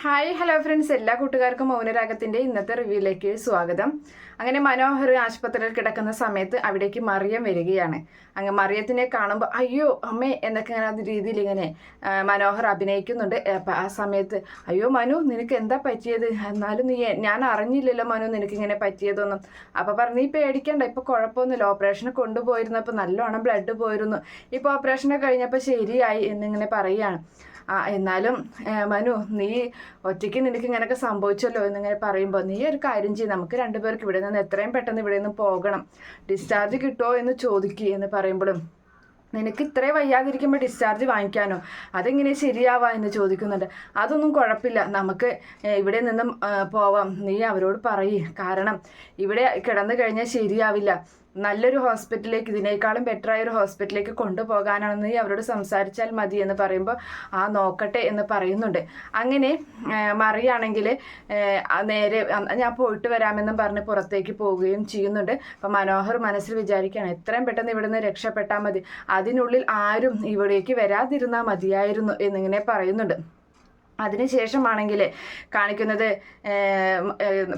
Hi hello friends എല്ലാ കൂട്ടുകാർക്കും മൗനരാഗത്തിന്റെ ഇന്നത്തെ റിവ്യൂയിലേക്ക് സ്വാഗതം. അങ്ങനെ മനോഹർ ആശുപത്രിയിൽ കിടക്കുന്ന സമയത്ത് അവിടേക്ക് മറിയം വരികയാണ്. അങ്ങ് മറിയത്തിനെ കാണുമ്പോൾ അയ്യോ അമ്മേ എന്നൊക്കെ ഇങ്ങനെ അത് രീതിയിൽ ഇങ്ങനെ മനോഹർ അഭിനയിക്കുന്നുണ്ട്. അപ്പം ആ സമയത്ത് അയ്യോ മനു നിനക്ക് എന്താ പറ്റിയത്? എന്നാലും നീ ഞാൻ അറിഞ്ഞില്ലല്ലോ മനു നിനക്ക് ഇങ്ങനെ പറ്റിയതൊന്നും. അപ്പോൾ പറഞ്ഞു നീ പേടിക്കണ്ട ഇപ്പോൾ കുഴപ്പമൊന്നുമില്ല. ഓപ്പറേഷന് കൊണ്ടുപോയിരുന്നപ്പോൾ നല്ലോണം ബ്ലഡ് പോയിരുന്നു. ഇപ്പോൾ ഓപ്പറേഷനൊക്കെ കഴിഞ്ഞപ്പോൾ ശരിയായി എന്നിങ്ങനെ പറയുകയാണ്. എന്നാലും മനു നീ ഒറ്റയ്ക്ക് നിനക്ക് ഇങ്ങനെയൊക്കെ സംഭവിച്ചല്ലോ എന്നിങ്ങനെ പറയുമ്പോൾ നീ ഒരു കാര്യം ചെയ്യും. നമുക്ക് രണ്ടുപേർക്ക് ഇവിടെ നിന്ന് എത്രയും പെട്ടെന്ന് ഇവിടെ നിന്ന് പോകണം. ഡിസ്ചാർജ് കിട്ടുമോ എന്ന് ചോദിക്കുക എന്ന് പറയുമ്പോഴും നിനക്ക് ഇത്രയും വയ്യാതിരിക്കുമ്പോൾ ഡിസ്ചാർജ് വാങ്ങിക്കാനോ? അതെങ്ങനെ ശരിയാവാ? എന്ന് ചോദിക്കുന്നുണ്ട്. അതൊന്നും കുഴപ്പമില്ല. നമുക്ക് ഇവിടെ നിന്നും പോവാം. നീ അവരോട് പറയ്. കാരണം ഇവിടെ കിടന്നു കഴിഞ്ഞാൽ ശരിയാവില്ല. നല്ലൊരു ഹോസ്പിറ്റലിലേക്ക് ഇതിനേക്കാളും ബെറ്ററായ ഒരു ഹോസ്പിറ്റലിലേക്ക് കൊണ്ടുപോകാനാണെന്ന് അവരോട് സംസാരിച്ചാൽ മതി എന്ന് പറയുമ്പോൾ ആ നോക്കട്ടെ എന്ന് പറയുന്നുണ്ട്. അങ്ങനെ മറിയാണെങ്കിൽ നേരെ ഞാൻ പോയിട്ട് വരാമെന്നും പറഞ്ഞ് പുറത്തേക്ക് പോവുകയും ചെയ്യുന്നുണ്ട്. അപ്പം മനോഹർ മനസ്സിൽ വിചാരിക്കുകയാണ് എത്രയും പെട്ടെന്ന് ഇവിടുന്ന് രക്ഷപ്പെട്ടാൽ മതി. അതിനുള്ളിൽ ആരും ഇവിടേക്ക് വരാതിരുന്നാൽ മതിയായിരുന്നു എന്നിങ്ങനെ പറയുന്നുണ്ട്. അതിനുശേഷമാണെങ്കിൽ കാണിക്കുന്നത്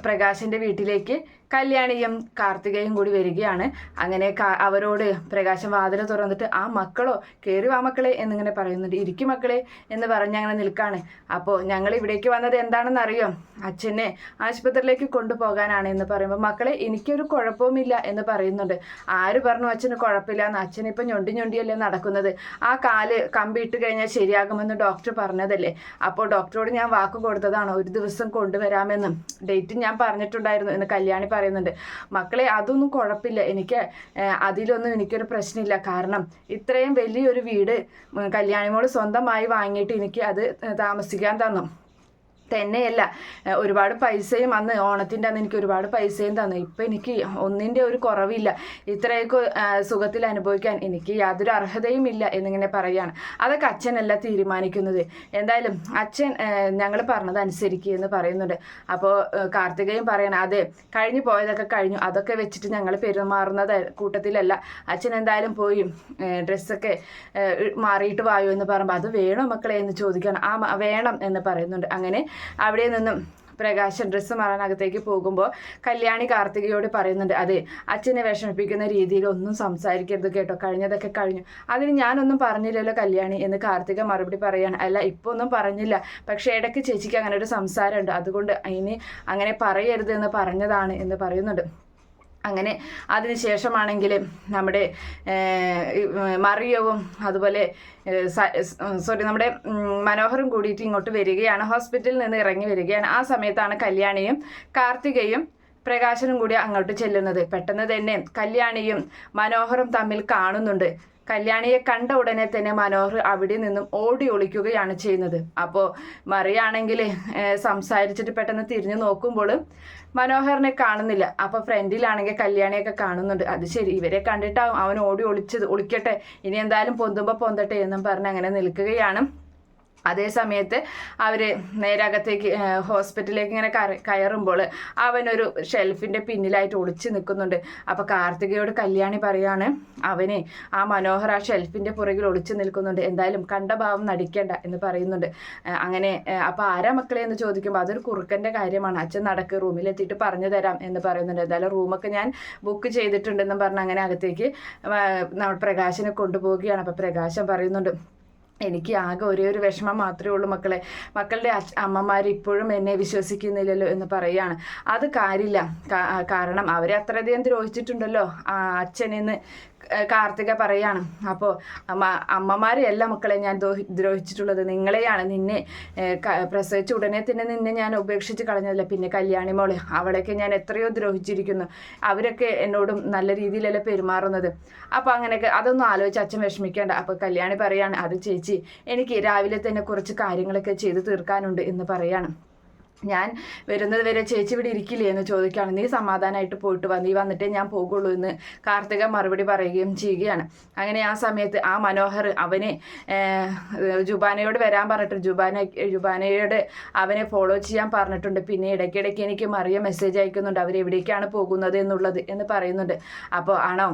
പ്രകാശിന്റെ വീട്ടിലേക്ക് കല്യാണിയും കാർത്തികയും കൂടി വരികയാണ്. അങ്ങനെ അവരോട് പ്രകാശം വാതിൽ തുറന്നിട്ട് ആ മക്കളോ കയറി വാ മക്കളെ എന്നിങ്ങനെ പറയുന്നുണ്ട്. ഇരിക്കും മക്കളെ എന്ന് പറഞ്ഞ് അങ്ങനെ നിൽക്കാണ്. അപ്പോൾ ഞങ്ങൾ ഇവിടേക്ക് വന്നത് എന്താണെന്ന് അറിയോ അച്ഛനെ ആശുപത്രിയിലേക്ക് കൊണ്ടുപോകാനാണ് എന്ന് പറയുമ്പോൾ മക്കളെ എനിക്കൊരു കുഴപ്പവുമില്ല എന്ന് പറയുന്നുണ്ട്. ആര് പറഞ്ഞു അച്ഛന് കുഴപ്പമില്ല എന്ന് അച്ഛൻ ഞൊണ്ടി ഞൊണ്ടിയല്ലേ നടക്കുന്നത്. ആ കാൽ കമ്പി ഇട്ട് കഴിഞ്ഞാൽ ശരിയാകുമെന്ന് ഡോക്ടർ പറഞ്ഞതല്ലേ? അപ്പോൾ ഡോക്ടറോട് ഞാൻ വാക്ക് കൊടുത്തതാണ്. ഒരു ദിവസം കൊണ്ടുവരാമെന്നും ഡേറ്റ് ഞാൻ പറഞ്ഞിട്ടുണ്ടായിരുന്നു എന്ന് കല്യാണി പറയുന്നുണ്ട്. മക്കളെ അതൊന്നും കുഴപ്പമില്ല. എനിക്ക് അതിലൊന്നും എനിക്കൊരു പ്രശ്നമില്ല. കാരണം ഇത്രയും വലിയൊരു വീട് കല്യാണിമോൾ സ്വന്തമായി വാങ്ങിയിട്ട് എനിക്ക് അത് താമസിക്കാൻ തന്നു. തന്നെയല്ല. ഒരുപാട് പൈസയും അന്ന് ഓണത്തിന്റെ അന്ന് എനിക്ക് ഒരുപാട് പൈസയും തന്നു. ഇപ്പം എനിക്ക് ഒന്നിന്റെ ഒരു കുറവില്ല. ഇത്രയൊക്കെ സുഖത്തിൽ അനുഭവിക്കാൻ എനിക്ക് യാതൊരു അർഹതയും ഇല്ല എന്നിങ്ങനെ പറയുകയാണ് അതൊക്കെ അച്ഛനല്ല തീരുമാനിക്കുന്നത്. എന്തായാലും അച്ഛൻ ഞങ്ങൾ പറഞ്ഞത് അനുസരിക്കുക എന്ന് പറയുന്നുണ്ട്. അപ്പോൾ കാർത്തികയും പറയണം അതെ കഴിഞ്ഞു പോയതൊക്കെ കഴിഞ്ഞു. അതൊക്കെ വെച്ചിട്ട് ഞങ്ങൾ പെരുമാറുന്നത് കൂട്ടത്തിലല്ല. അച്ഛൻ എന്തായാലും പോയി ഡ്രസ്സൊക്കെ മാറിയിട്ട് വായോ എന്ന് പറയുമ്പോൾ അത് വേണോ മക്കളെ? എന്ന് ചോദിക്കണം. ആ വേണം എന്ന് പറയുന്നുണ്ട്. അങ്ങനെ അവിടെ നിന്നും പ്രകാശൻ ഡ്രസ്സ് മാറാനകത്തേക്ക് പോകുമ്പോൾ കല്യാണി കാർത്തികയോട് പറയുന്നുണ്ട് അതെ അച്ഛനെ വിഷമിപ്പിക്കുന്ന രീതിയിൽ ഒന്നും സംസാരിക്കരുത് കേട്ടോ. കഴിഞ്ഞതൊക്കെ കഴിഞ്ഞു. അതിന് ഞാനൊന്നും പറഞ്ഞില്ലല്ലോ കല്യാണി എന്ന് കാർത്തിക മറുപടി പറയാണ് അല്ല ഇപ്പോൾ ഒന്നും പറഞ്ഞില്ല. പക്ഷേ ഇടയ്ക്ക് ചേച്ചിക്ക് അങ്ങനെ ഒരു സംസാരമുണ്ട്. അതുകൊണ്ട് ഇനി അങ്ങനെ പറയരുത് എന്ന് പറഞ്ഞതാണ് എന്ന് പറയുന്നുണ്ട്. അങ്ങനെ അതിനുശേഷമാണെങ്കിൽ നമ്മുടെ മറിയവും അതുപോലെ സോറി നമ്മുടെ മനോഹറും കൂടിയിട്ട് ഇങ്ങോട്ട് വരികയാണ്. ഹോസ്പിറ്റലിൽ നിന്ന് ഇറങ്ങി വരികയാണ്. ആ സമയത്താണ് കല്യാണിയും കാർത്തികയും പ്രകാശനും കൂടി അങ്ങോട്ട് ചെല്ലുന്നത്. പെട്ടെന്ന് തന്നെ കല്യാണിയും മനോഹറും തമ്മിൽ കാണുന്നുണ്ട്. കല്യാണിയെ കണ്ട ഉടനെ തന്നെ മനോഹർ അവിടെ നിന്നും ഓടി ഒളിക്കുകയാണ് ചെയ്യുന്നത്. അപ്പോൾ മറിയാണെങ്കിൽ സംസാരിച്ചിട്ട് പെട്ടെന്ന് തിരിഞ്ഞു നോക്കുമ്പോൾ മനോഹറിനെ കാണുന്നില്ല. അപ്പോൾ ഫ്രണ്ടിലാണെങ്കിൽ കല്യാണിയൊക്കെ കാണുന്നുണ്ട്. അത് ശരി ഇവരെ കണ്ടിട്ടാവും അവൻ ഓടി ഒളിച്ചത് ഒളിക്കട്ടെ ഇനി എന്തായാലും പൊന്തുമ്പോൾ പൊന്തട്ടെ എന്നും പറഞ്ഞ് അങ്ങനെ നിൽക്കുകയാണ്. അതേ സമയത്ത് അവർ നേരകത്തേക്ക് ഹോസ്പിറ്റലിലേക്ക് ഇങ്ങനെ കയറുമ്പോൾ അവനൊരു ഷെൽഫിന്റെ പിന്നിലായിട്ട് ഒളിച്ചു നിൽക്കുന്നുണ്ട്. അപ്പോൾ കാർത്തികയോട് കല്യാണി പറയാണ് അവനെ ആ മനോഹർ ആ ഷെൽഫിന്റെ പുറകിൽ ഒളിച്ചു നിൽക്കുന്നുണ്ട്. എന്തായാലും കണ്ട ഭാവം നടിക്കേണ്ട എന്ന് പറയുന്നുണ്ട്. അങ്ങനെ അപ്പോൾ ആരാ മക്കളെ എന്ന് ചോദിക്കുമ്പോൾ അതൊരു കുറുക്കന്റെ കാര്യമാണ്. അച്ഛൻ നടക്ക് റൂമിലെത്തിയിട്ട് പറഞ്ഞു തരാം എന്ന് പറയുന്നുണ്ട്. എന്തായാലും റൂമൊക്കെ ഞാൻ ബുക്ക് ചെയ്തിട്ടുണ്ടെന്നും പറഞ്ഞ് അങ്ങനെ അകത്തേക്ക് പ്രകാശനെ കൊണ്ടുപോവുകയാണ്. അപ്പോൾ പ്രകാശം പറയുന്നുണ്ട് എനിക്ക് ആകെ ഒരേ ഒരു വിഷമം മാത്രമേ ഉള്ളൂ മക്കളെ. മക്കളുടെ അമ്മമാർ ഇപ്പോഴും എന്നെ വിശ്വസിക്കുന്നില്ലല്ലോ എന്ന് പറയുകയാണ് അത് കാര്യമില്ല. കാരണം അവരെ അത്രയധികം ദ്രോഹിച്ചിട്ടുണ്ടല്ലോ അച്ഛനെന്ന്. കാർത്തിക പറയാണ്. അപ്പോൾ അമ്മ അമ്മമാരെയല്ല മക്കളെ ഞാൻ ദ്രോഹി ദ്രോഹിച്ചിട്ടുള്ളത്. നിങ്ങളെയാണ് നിന്നെ പ്രസവിച്ച ഉടനെ തന്നെ നിന്നെ ഞാൻ ഉപേക്ഷിച്ച് കളഞ്ഞതല്ല. പിന്നെ കല്യാണി മോളെ അവളൊക്കെ ഞാൻ എത്രയോ ദ്രോഹിച്ചിരിക്കുന്നു. അവരൊക്കെ എന്നോടും നല്ല രീതിയിലല്ല പെരുമാറുന്നത്. അപ്പോൾ അങ്ങനെയൊക്കെ അതൊന്നും ആലോചിച്ച് അച്ഛൻ വിഷമിക്കേണ്ട. അപ്പോൾ കല്യാണി പറയാണ് അത് ചേച്ചി എനിക്ക് രാവിലെ തന്നെ കുറച്ച് കാര്യങ്ങളൊക്കെ ചെയ്ത് തീർക്കാനുണ്ട് എന്ന് പറയാണ്. ഞാൻ വരുന്നത് വരെ ചേച്ചി ഇവിടെ ഇരിക്കില്ലേ എന്ന് ചോദിക്കുകയാണ്. നീ സമാധാനമായിട്ട് പോയിട്ട് വാ നീ വന്നിട്ടേ ഞാൻ പോകുള്ളൂ എന്ന് കാർത്തിക മറുപടി പറയുകയും ചെയ്യുകയാണ്. അങ്ങനെ ആ സമയത്ത് ആ മനോഹർ അവനെ ജുബാനയോട് വരാൻ പറഞ്ഞിട്ട് ജുബാന ജുബാനയോട് അവനെ ഫോളോ ചെയ്യാൻ പറഞ്ഞിട്ടുണ്ട്. പിന്നെ ഇടയ്ക്കിടയ്ക്ക് എനിക്ക് മറിയ മെസ്സേജ് അയക്കുന്നുണ്ട്. അവരെവിടേക്കാണ് പോകുന്നത് എന്നുള്ളത് എന്ന് പറയുന്നുണ്ട്. അപ്പോൾ ആണോ?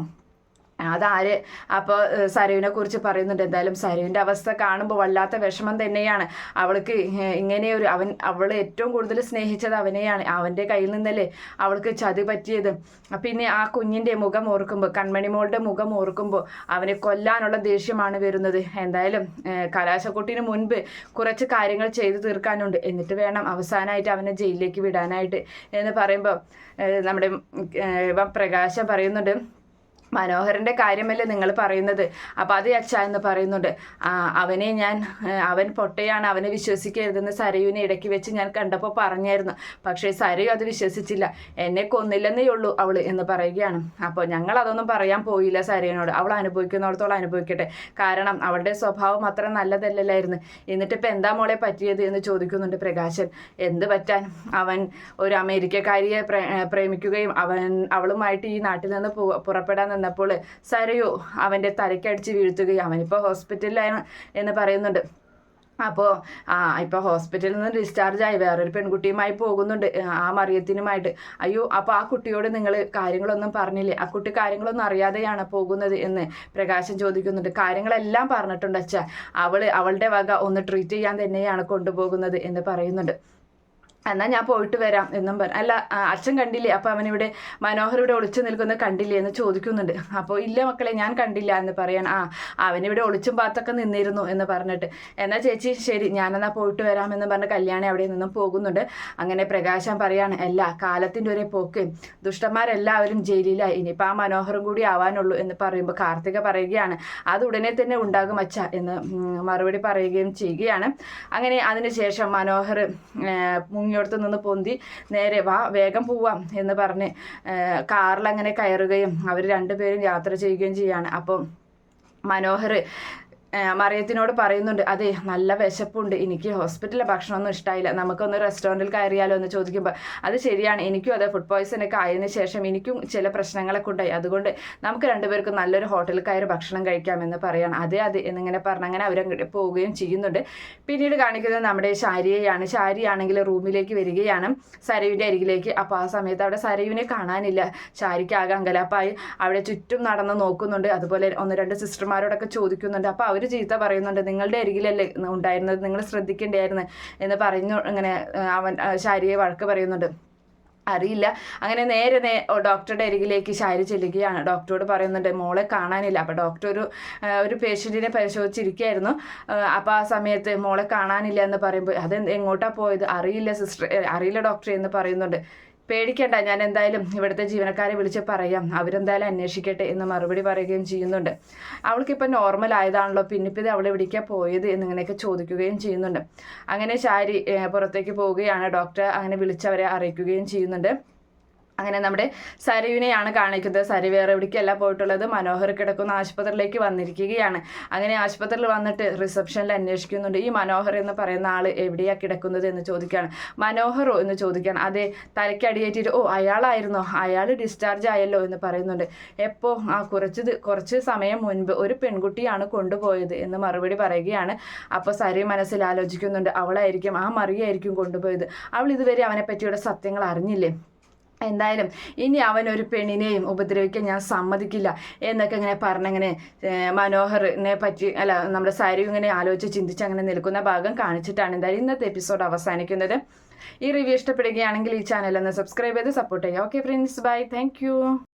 അതാര്? അപ്പോൾ സരുവിനെ കുറിച്ച് പറയുന്നുണ്ട്. എന്തായാലും സരുവിന്റെ അവസ്ഥ കാണുമ്പോൾ വല്ലാത്ത വിഷമം തന്നെയാണ്. അവൾക്ക് ഇങ്ങനെയൊരു അവൻ അവൾ ഏറ്റവും കൂടുതൽ സ്നേഹിച്ചത് അവനെയാണ്. അവന്റെ കയ്യിൽ നിന്നല്ലേ അവൾക്ക് ചതി പറ്റിയത്. പിന്നെ ആ കുഞ്ഞിന്റെ മുഖം ഓർക്കുമ്പോൾ കൺമണിമോളുടെ മുഖം ഓർക്കുമ്പോൾ അവനെ കൊല്ലാനുള്ള ദേഷ്യമാണ് വരുന്നത്. എന്തായാലും കലാശക്കുട്ടിന് മുൻപ് കുറച്ച് കാര്യങ്ങൾ ചെയ്തു തീർക്കാനുണ്ട്. എന്നിട്ട് വേണം അവസാനമായിട്ട് അവനെ ജയിലിലേക്ക് വിടാനായിട്ട് എന്ന് പറയുമ്പോൾ നമ്മുടെ പ്രകാശം പറയുന്നുണ്ട്. മനോഹരന്റെ കാര്യമല്ലേ നിങ്ങൾ പറയുന്നത്? അപ്പോൾ അത് യക്ഷ എന്ന് പറയുന്നുണ്ട്. അവനെ ഞാൻ അവൻ പൊട്ടയാണ് അവനെ വിശ്വസിക്കരുതെന്ന് സരയുവിനെ ഇടയ്ക്ക് വെച്ച് ഞാൻ കണ്ടപ്പോൾ പറഞ്ഞായിരുന്നു. പക്ഷേ സരയു അത് വിശ്വസിച്ചില്ല. എന്നെ കൊന്നില്ലെന്നേ ഉള്ളൂ അവൾ എന്ന് പറയുകയാണ്. അപ്പോൾ ഞങ്ങൾ അതൊന്നും പറയാൻ പോയില്ല സരയുനോട് അവൾ അനുഭവിക്കുന്നിടത്തോളം അനുഭവിക്കട്ടെ. കാരണം അവളുടെ സ്വഭാവം അത്ര നല്ലതല്ലല്ലായിരുന്നു. എന്നിട്ട് ഇപ്പം എന്താ മോളെ പറ്റിയത് എന്ന് ചോദിക്കുന്നുണ്ട് പ്രകാശൻ. എന്ത് പറ്റാൻ? അവൻ ഒരു അമേരിക്കക്കാരിയെ പ്രേ- പ്രേമിക്കുകയും അവൻ അവളുമായിട്ട് ഈ നാട്ടിൽ നിന്ന് പുറപ്പെടാൻ പുറപ്പെടാൻ നിന്നപ്പോൾ സരയോ അവന്റെ തലക്കടിച്ച് വീഴ്ത്തുകയും അവനിപ്പോൾ ഹോസ്പിറ്റലിലാണ് എന്ന് പറയുന്നുണ്ട്. അപ്പോൾ ആ ഇപ്പോൾ ഹോസ്പിറ്റലിൽ നിന്ന് ഡിസ്ചാർജ് ആയി. വേറൊരു പെൺകുട്ടിയുമായി പോകുന്നുണ്ട് ആ മറിയത്തിനുമായിട്ട്. അയ്യോ അപ്പോൾ ആ കുട്ടിയോട് നിങ്ങൾ കാര്യങ്ങളൊന്നും പറഞ്ഞില്ലേ? ആ കുട്ടി കാര്യങ്ങളൊന്നും അറിയാതെയാണ് പോകുന്നത് എന്ന് പ്രകാശൻ ചോദിക്കുന്നുണ്ട്. കാര്യങ്ങളെല്ലാം പറഞ്ഞിട്ടുണ്ട് അച്ഛ. അവൾ അവളുടെ വക ഒന്ന് ട്രീറ്റ് ചെയ്യാൻ തന്നെയാണ് കൊണ്ടുപോകുന്നത് എന്ന് പറയുന്നുണ്ട്. എന്നാൽ ഞാൻ പോയിട്ട് വരാം എന്നും പറ അല്ല അച്ഛൻ കണ്ടില്ലേ? അപ്പോൾ അവനിവിടെ മനോഹർ ഇവിടെ ഒളിച്ചു നിൽക്കുന്നത് കണ്ടില്ലേ എന്ന് ചോദിക്കുന്നുണ്ട്. അപ്പോൾ ഇല്ല മക്കളെ ഞാൻ കണ്ടില്ല എന്ന് പറയാൻ ആ അവനിവിടെ ഒളിച്ചും പാത്തൊക്കെ നിന്നിരുന്നു എന്ന് പറഞ്ഞിട്ട്. എന്നാൽ ചേച്ചി ശരി ഞാനെന്നാൽ പോയിട്ട് വരാം വരാമെന്ന് പറഞ്ഞ് കല്യാണി അവിടെ നിന്നും പോകുന്നുണ്ട്. അങ്ങനെ പ്രകാശം പറയാണ് അല്ല കാലത്തിന്റെ ഒരേ പോക്ക്. ദുഷ്ടന്മാരെല്ലാവരും ജയിലിലായി. ഇനിയിപ്പോൾ ആ മനോഹറും കൂടി ആവാനുള്ളൂ എന്ന് പറയുമ്പോൾ കാർത്തിക പറയുകയാണ് അത് ഉടനെ തന്നെ ഉണ്ടാകും അച്ഛ എന്ന് മറുപടി പറയുകയും ചെയ്യുകയാണ്. അങ്ങനെ അതിനുശേഷം മനോഹർ മുങ്ങിയോടത്ത് നിന്ന് പൊന്തി നേരെ വാ വേഗം പോവാം എന്ന് പറഞ്ഞ് കാറിൽ അങ്ങനെ കയറുകയും അവർ രണ്ടുപേരും യാത്ര ചെയ്യുകയും ചെയ്യാണ്. അപ്പം മനോഹർ മറിയത്തിനോട് പറയുന്നുണ്ട് അതെ നല്ല വിശപ്പുണ്ട്. എനിക്ക് ഹോസ്പിറ്റലിലെ ഭക്ഷണമൊന്നും ഇഷ്ടമായില്ല നമുക്കൊന്ന് റെസ്റ്റോറന്റിൽ കയറിയാലോ എന്ന് ചോദിക്കുമ്പോൾ അത് ശരിയാണ്. എനിക്കും അതെ ഫുഡ് പോയ്സൺ ഒക്കെ ആയതിനു ശേഷം എനിക്കും ചില പ്രശ്നങ്ങളൊക്കെ ഉണ്ടായി. അതുകൊണ്ട് നമുക്ക് രണ്ടുപേർക്കും നല്ലൊരു ഹോട്ടലിൽ കയറി ഭക്ഷണം കഴിക്കാമെന്ന് പറയണം. അതെ അതെ എന്നിങ്ങനെ പറഞ്ഞ് അങ്ങനെ അവരങ്ങോട്ട് പോവുകയും ചെയ്യുന്നുണ്ട്. പിന്നീട് കാണിക്കുന്നത് നമ്മുടെ ശാരിയെയാണ്. ശാരിയാണെങ്കിൽ റൂമിലേക്ക് വരികയാണ്. സരയുവിന്റെ അരികിലേക്ക്. അപ്പോൾ ആ സമയത്ത് അവിടെ സരയുവിനെ കാണാനില്ല. ശാരിക്കാകെ അങ്കലാപ്പായി. അവിടെ ചുറ്റും നടന്ന് നോക്കുന്നുണ്ട്. അതുപോലെ ഒന്ന് രണ്ട് സിസ്റ്റർമാരോടൊക്കെ ചോദിക്കുന്നുണ്ട്. അപ്പോൾ അവർ ചീത്ത പറയുന്നുണ്ട്. നിങ്ങളുടെ അരികിലല്ലേ ഉണ്ടായിരുന്നത്? നിങ്ങൾ ശ്രദ്ധിക്കേണ്ടായിരുന്നു എന്ന് പറഞ്ഞു ഇങ്ങനെ അവൻ ശാരിയെ വഴക്ക് പറയുന്നുണ്ട്. അറിയില്ല. അങ്ങനെ നേരെ നേ ഡോക്ടറുടെ അരികിലേക്ക് ശാരി ചെല്ലുകയാണ്. ഡോക്ടറോട് പറയുന്നുണ്ട് മോളെ കാണാനില്ല. അപ്പോൾ ഡോക്ടർ ഒരു ഒരു പേഷ്യന്റിനെ പരിശോധിച്ചിരിക്കുകയായിരുന്നു. അപ്പോൾ ആ സമയത്ത് മോളെ കാണാനില്ല എന്ന് പറയുമ്പോൾ അത് എങ്ങോട്ടാണ് പോയത്? അറിയില്ല സിസ്റ്റർ അറിയില്ല ഡോക്ടറെ എന്ന് പറയുന്നുണ്ട്. പേടിക്കണ്ട ഞാൻ എന്തായാലും ഇവിടുത്തെ ജീവനക്കാരെ വിളിച്ച് പറയാം. അവരെന്തായാലും അന്വേഷിക്കട്ടെ എന്ന് മറുപടി പറയുകയും ചെയ്യുന്നുണ്ട്. അവൾക്കിപ്പോൾ നോർമൽ ആയതാണല്ലോ പിന്നെ അവളെ വിളിക്കാൻ പോയത് എന്നിങ്ങനെയൊക്കെ ചോദിക്കുകയും ചെയ്യുന്നുണ്ട്. അങ്ങനെ ശാരി പുറത്തേക്ക് പോവുകയാണ്. ഡോക്ടർ അങ്ങനെ വിളിച്ചവരെ അറിയിക്കുകയും ചെയ്യുന്നുണ്ട്. അങ്ങനെ നമ്മുടെ സരുവിനെയാണ് കാണിക്കുന്നത്. സരു വേറെ എവിടേക്കല്ല പോയിട്ടുള്ളത്. മനോഹർ കിടക്കുന്ന ആശുപത്രിയിലേക്ക് വന്നിരിക്കുകയാണ്. അങ്ങനെ ആശുപത്രിയിൽ വന്നിട്ട് റിസപ്ഷനിൽ അന്വേഷിക്കുന്നുണ്ട്. ഈ മനോഹർ എന്ന് പറയുന്ന ആൾ എവിടെയാണ് കിടക്കുന്നത് എന്ന് ചോദിക്കുകയാണ്. മനോഹറോ എന്ന് ചോദിക്കുകയാണ്. അതെ തലയ്ക്കടിയേറ്റിട്ട് ഓ അയാളായിരുന്നോ? അയാൾ ഡിസ്ചാർജ് ആയല്ലോ എന്ന് പറയുന്നുണ്ട്. എപ്പോൾ ആ കുറച്ച് കുറച്ച് സമയം മുൻപ് ഒരു പെൺകുട്ടിയാണ് കൊണ്ടുപോയത് എന്ന് മറുപടി പറയുകയാണ്. അപ്പോൾ സരി മനസ്സിൽ ആലോചിക്കുന്നുണ്ട്. അവളായിരിക്കും ആ മറിയായിരിക്കും കൊണ്ടുപോയത്. അവൾ ഇതുവരെ അവനെ പറ്റിയുള്ള സത്യങ്ങൾ അറിഞ്ഞില്ലേ? എന്തായാലും ഇനി അവൻ ഒരു പെണ്ണിനെയും ഉപദ്രവിക്കാൻ ഞാൻ സമ്മതിക്കില്ല എന്നൊക്കെ ഇങ്ങനെ പറഞ്ഞങ്ങനെ മനോഹറിനെ പറ്റി അല്ല നമ്മുടെ സാരി ഇങ്ങനെ ആലോചിച്ച് ചിന്തിച്ച് അങ്ങനെ നിൽക്കുന്ന ഭാഗം കാണിച്ചിട്ടാണ് എന്തായാലും ഇന്നത്തെ എപ്പിസോഡ് അവസാനിക്കുന്നത്. ഈ റിവ്യൂ ഇഷ്ടപ്പെടുകയാണെങ്കിൽ ഈ ചാനൽ ഒന്ന് സബ്സ്ക്രൈബ് ചെയ്ത് സപ്പോർട്ട് ചെയ്യുക. Okay friends bye thank